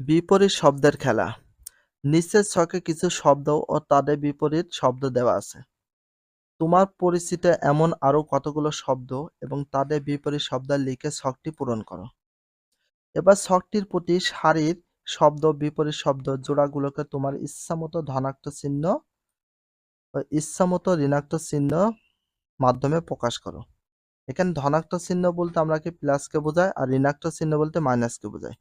বিপরীত শব্দের খেলা। নিচের ছকে কিছু শব্দ ও তাদের বিপরীত শব্দ দেওয়া আছে। তোমার পরিচিত এমন আরও কতগুলো শব্দ এবং তাদের বিপরীত শব্দ লিখে ছকটি পূরণ করো। এবার ছকটির প্রতি সারির শব্দ, বিপরীত শব্দ জোড়াগুলোকে তোমার ইচ্ছামতো ধনাত্মক চিহ্ন ও ইচ্ছামতো ঋণাত্মক চিহ্ন মাধ্যমে প্রকাশ করো। এখানে ধনাত্মক চিহ্ন বলতে আমরা কি প্লাসকে বোঝাই আর ঋণাত্মক চিহ্ন বলতে মাইনাসকে বোঝাই?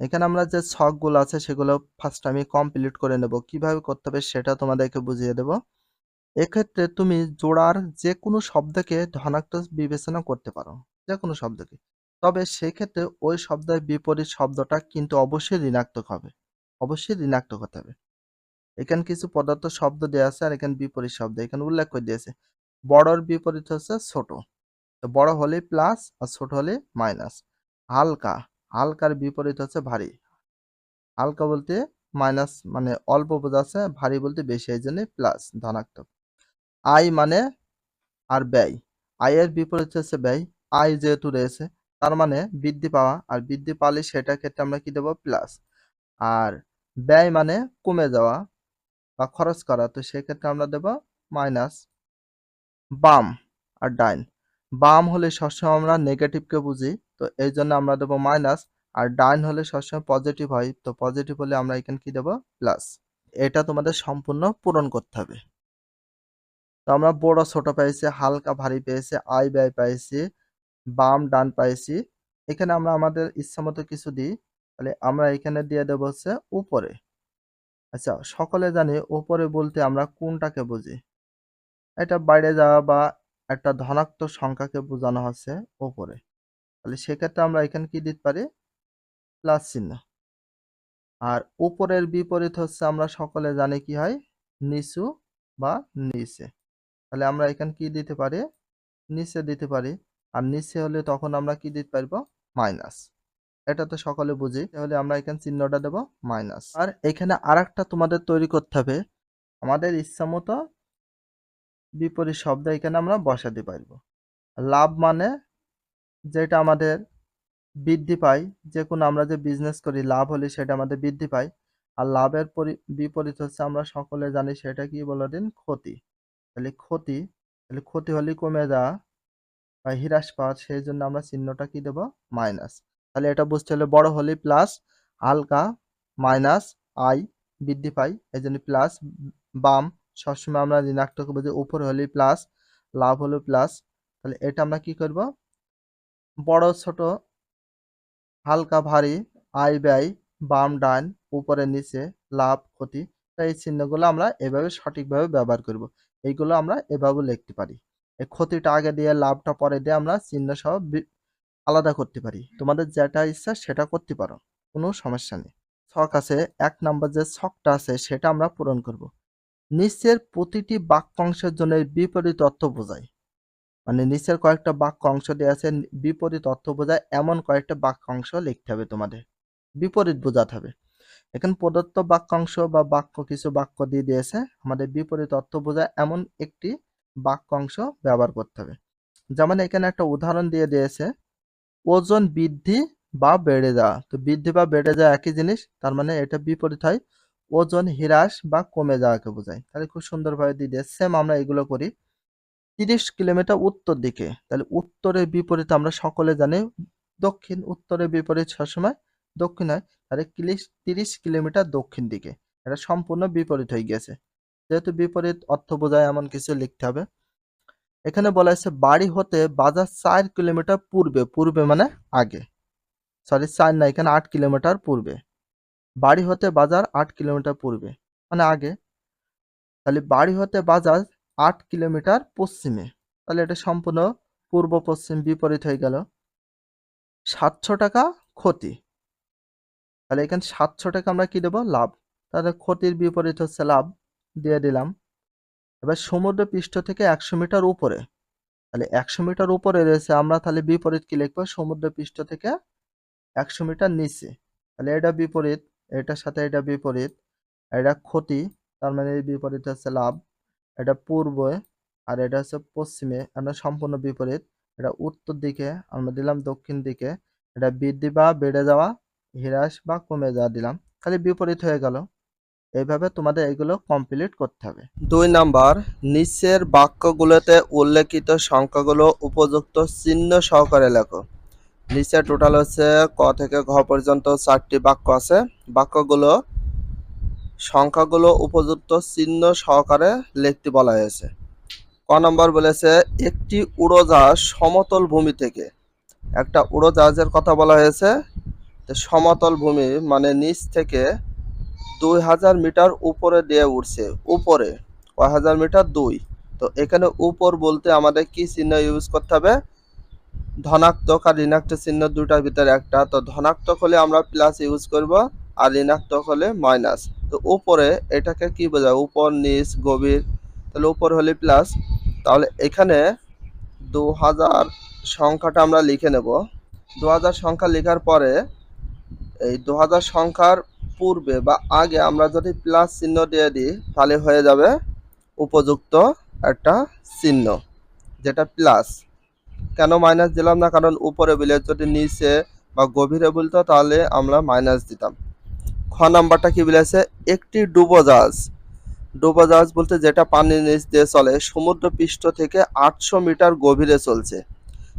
এখানে আমরা যে ছকগুলো আছে সেগুলো ফার্স্ট আমি কমপ্লিট করে নেব। কীভাবে করতে হবে সেটা তোমাদেরকে বুঝিয়ে দেব। এক্ষেত্রে তুমি জোড়ার যে কোনো শব্দকে ধনাত্মক বিবেচনা করতে পারো যে কোনো শব্দকে। তবে সেক্ষেত্রে ওই শব্দের বিপরীত শব্দটা কিন্তু অবশ্যই ঋণাত্মক হবে, অবশ্যই ঋণাত্মক হতে হবে। এখানে কিছু পদার্থ শব্দ দেওয়া আছে আর এখানে বিপরীত শব্দ, এখানে উল্লেখ করে দিয়েছে। বড়র বিপরীত হচ্ছে ছোট, তো বড় হলে প্লাস আর ছোট হলে মাইনাস হালকা হালকার বিপরীত হচ্ছে ভারী। হালকা বলতে মাইনাস মানে অল্প বোঝাচ্ছে ভারী বলতে বেশি, এই জন্য প্লাস ধনাত্মক। আয় মানে আর ব্যয়। আয়ের বিপরীত হচ্ছে ব্যয়। আয় যেহেতু রয়েছে, তার মানে বৃদ্ধি পাওয়া, আর বৃদ্ধি পালে সেটা ক্ষেত্রে আমরা কি দেবো? প্লাস আর ব্যয় মানে কমে যাওয়া বা খরচ করা, তো সেক্ষেত্রে আমরা দেব মাইনাস বাম আর ডাইন বাম হলে সবসময় আমরা নেগেটিভকে বুঝি, তো এই জন্য আমরা দেবো মাইনাস আর ডাইন হলে সবসময় পজিটিভ হয়, তো পজিটিভ হলে আমরা এখানে কি দেবো? প্লাস এটা তোমাদের সম্পূর্ণ পূরণ করতে হবে। তো আমরা বড় ছোট পেয়েছি হালকা ভারী পেয়েছি আয় ব্যয় পেয়েছি বাম ডান পাইছি। এখানে আমরা আমাদের ইচ্ছা মতো কিছু দিই, তাহলে আমরা এখানে দিয়ে দেবো হচ্ছে উপরে। আচ্ছা সকলে জানি উপরে বলতে আমরা কোনটাকে বুঝি? এটা বাইরে যাওয়া বা একটা ধনাত্মক সংখ্যাকে বোঝানো হচ্ছে উপরে তাহলে সেক্ষেত্রে আমরা এখানে কি দিতে পারি? প্লাস চিহ্ন। আর উপরের বিপরীত হচ্ছে আমরা সকলে জানি কি হয়? নিচু বা নিচে। তাহলে আমরা এখানে কি দিতে পারি? নিচে দিতে পারি। আর নিচে হলে তখন আমরা কি দিতে পারব? মাইনাস। এটা তো সকলে বুঝি। তাহলে আমরা এখানে চিহ্নটা দেব মাইনাস। আর এখানে আর তোমাদের তৈরি করতে হবে। আমাদের ইচ্ছা মতো বিপরীত শব্দ এখানে আমরা বসাতে পারব। লাভ মানে যেটা আমাদের বৃদ্ধি পায় যে কোনো আমরা যে বিজনেস করি, লাভ হলে সেটা আমাদের বৃদ্ধি পায়। আর লাভের বিপরীত হচ্ছে আমরা সকলে জানি সেটা কি বলে দিন? ক্ষতি। তাহলে ক্ষতি তাহলে ক্ষতি হলে কমে যাওয়া বা হ্রাস পাওয়া, সেই জন্য আমরা চিহ্নটা কি দেব? মাইনাস তাহলে এটা বুঝতে হলে বড় হলে প্লাস হালকা মাইনাস আই বৃদ্ধি পাই এই জন্য প্লাস বাম সবসময় আমরা ঋণাত্মক বুঝি উপরে হলে প্লাস লাভ হলো প্লাস তাহলে এটা আমরা কি করব? বড়, ছোট, হালকা, ভারী, আয়, ব্যয়, বাম, ডান, উপরে, নিচে, লাভ, ক্ষতি এই চিহ্নগুলো আমরা এভাবে সঠিকভাবে ব্যবহার করব। এইগুলো আমরা এভাবে লিখতে পারি। এই ক্ষতিটা আগে দিয়ে, লাভটা পরে দিয়ে আমরা চিহ্ন সহ আলাদা করতে পারি। তোমাদের যেটা ইচ্ছা সেটা করতে পারো, কোনো সমস্যা নেই। ছক আছে, এক নাম্বার যে ছকটা আছে সেটা আমরা পূরণ করব। নিচের প্রতিটি বাক্যাংশের জন্য বিপরীত অর্থ বোঝায়। মানে নিচের কয়েকটা বাক্য অংশ দেওয়া আছে, বিপরীত অর্থ বোঝায়, এমন কয়েকটা বাক্যাংশ লিখতে হবে তোমাদের। বিপরীত বোঝাতে হবে। এখানে প্রদত্ত বাক্যাংশ বা বাক্য কিছু বাক্য দিয়ে দিয়েছে, আমাদের বিপরীত অর্থ বোঝায়, এমন একটি বাক্যাংশ ব্যবহার করতে হবে। যেমন এখানে একটা উদাহরণ দিয়ে দিয়েছে, ওজন বৃদ্ধি বা বেড়ে যাওয়া। তো বৃদ্ধি বা বেড়ে যাওয়া একই জিনিস, তার মানে এটা বিপরীত হয়। ওজন হ্রাস বা কমে যাওয়াকে বোঝায়। তাহলে খুব সুন্দরভাবে দিয়ে সেম আমরা এগুলো করি। তিরিশ কিলোমিটার উত্তর দিকে, তাহলে উত্তরের বিপরীত আমরা সকলে জানি দক্ষিণ, উত্তরের বিপরীত সবসময় দক্ষিণ হয়। তাহলে তিরিশ কিলোমিটার দক্ষিণ দিকে, এটা সম্পূর্ণ বিপরীত হয়ে গেছে যেহেতু বিপরীত অর্থ বোঝায় এমন কিছু লিখতে হবে। এখানে বলা হয়েছে বাড়ি হতে বাজার চার কিলোমিটার পূর্বে পূর্বে মানে আগে। সরি চার না, এখানে আট কিলোমিটার পূর্বে। বাড়ি হতে বাজার আট কিলোমিটার পূর্বে। মানে আগে। তাহলে বাড়ি হতে বাজার আট কিলোমিটার পশ্চিমে। তাহলে এটা সম্পূর্ণ পূর্ব, পশ্চিম, বিপরীত হয়ে গেল। সাতশো টাকা ক্ষতি। তাহলে এখানে সাতশো টাকা আমরা কি দেবো? লাভ। তাহলে ক্ষতির বিপরীত হচ্ছে লাভ। দিয়ে দিলাম। এবার সমুদ্র পৃষ্ঠ থেকে একশো মিটার উপরে। তাহলে একশো মিটার উপরে রয়েছে আমরা, তাহলে বিপরীত কি লিখব? সমুদ্র পৃষ্ঠ থেকে একশো মিটার নিচে। তাহলে এটা বিপরীত। এটার সাথে এটা বিপরীত, এটা ক্ষতি, তার মানে এই বিপরীত হচ্ছে লাভ, এটা পূর্বে আর এটা হচ্ছে পশ্চিমে, আমরা সম্পূর্ণ বিপরীত, এটা উত্তর দিকে, আমরা দিলাম দক্ষিণ দিকে, এটা বৃদ্ধি বা বেড়ে যাওয়া, হ্রাস বা কমে যাওয়া দিলাম, খালি বিপরীত হয়ে গেল। এইভাবে তোমাদের এগুলো কমপ্লিট করতে হবে। দুই নাম্বার, নিচের বাক্যগুলোতে উল্লেখিত সংখ্যাগুলো উপযুক্ত চিহ্ন সহকারে লেখো। নিচে টোটাল হচ্ছে ক থেকে ঘ পর্যন্ত চারটি বাক্য আছে। বাক্যগুলো, সংখ্যাগুলো উপযুক্ত চিহ্ন সহকারে লিখতে বলা হয়েছে। ক নম্বর বলেছে, একটি উড়োজাহাজ সমতল ভূমি থেকে, একটা উড়োজাহাজের কথা বলা হয়েছে সমতল ভূমি মানে নিচ থেকে দুই হাজার মিটার উপরে দিয়ে উঠছে উপরে, কয় হাজার মিটার? দুই। তো এখানে উপর বলতে আমাদের কি চিহ্ন ইউজ করতে হবে? ধনাত্মক আর ঋণাত্মক চিহ্ন দুটার ভিতরে একটা। তো ধনাত্মক হলে আমরা প্লাস ইউজ করব আর ঋণাত্মক হলে মাইনাস তো উপরে এটাকে কি বোঝায়? উপর, নিচ, গভীর। তাহলে উপর হলে প্লাস তাহলে এখানে দু হাজার সংখ্যাটা আমরা লিখে নেব। দু হাজার সংখ্যা লেখার পরে এই দু হাজার সংখ্যার পূর্বে বা আগে আমরা যদি প্লাস চিহ্ন দিয়ে দিই, তাহলে হয়ে যাবে উপযুক্ত একটা চিহ্ন, যেটা প্লাস কেন মাইনাস দিলাম না? কারণ উপরে বলে যদি নিচে বা গভীরে বলতো, তাহলে আমরা মাইনাস দিতাম। খ নাম্বারটা কি বলেছে? একটি ডুবোজাহাজ। ডুবোজাহাজ বলতে যেটা পানির নিচ দিয়ে চলে সমুদ্র পৃষ্ঠ থেকে আটশো মিটার গভীরে চলছে।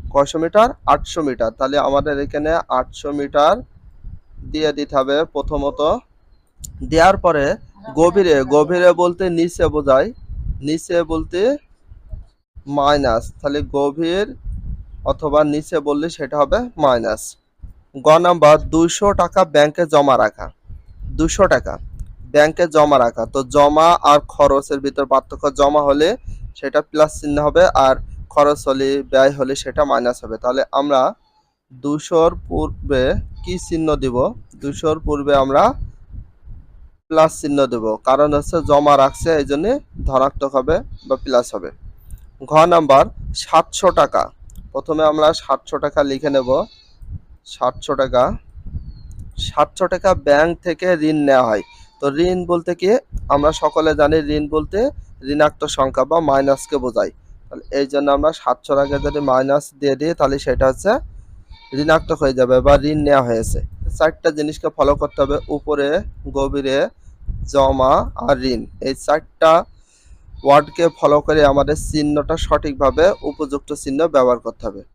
কয়শো মিটার? আটশো মিটার। তাহলে আমাদের এখানে আটশো মিটার দিয়ে দিতে হবে প্রথমত। দেওয়ার পরে গভীরে গভীরে বলতে নিচে বোঝায়। নিচে বলতে মাইনাস তাহলে গভীর অথবা নিচে বললে সেটা হবে মাইনাস। গ নাম্বার, দুইশো টাকা ব্যাংকে জমা রাখা। দুশো টাকা ব্যাংকে জমা রাখা। তো জমা আর খরচের ভিতর পার্থক্য, জমা হলে সেটা প্লাস চিহ্ন হবে আর খরচ হলে, ব্যয় হলে সেটা মাইনাস হবে। তাহলে আমরা দুশোর পূর্বে কি চিহ্ন দিব? দুশোর পূর্বে আমরা প্লাস চিহ্ন দেব। কারণ হচ্ছে জমা রাখছে, এই জন্যে ধনাত্মক হবে বা প্লাস হবে। ঘ নাম্বার, সাতশো টাকা প্রথমে আমরা সাতশো টাকা লিখে নেব। সাতশো টাকা। সাতশো টাকা ব্যাংক থেকে ঋণ নেওয়া হয়। তো ঋণ বলতে কি? আমরা সকলে জানি ঋণ বলতে ঋণাত্মক সংখ্যা বা মাইনাসকে বোঝায়। তাহলে এই জন্য আমরা সাতশো আগে যদি মাইনাস দিয়ে দিই, তাহলে সেটা হচ্ছে ঋণাত্মক হয়ে যাবে বা ঋণ নেওয়া হয়েছে। চারটা জিনিসকে ফলো করতে হবে, উপরে, গভীরে, জমা আর ঋণ। এই চারটা ওয়ার্ডকে ফলো করে আমাদের চিহ্নটা সঠিকভাবে উপযুক্ত চিহ্ন ব্যবহার করতে হবে।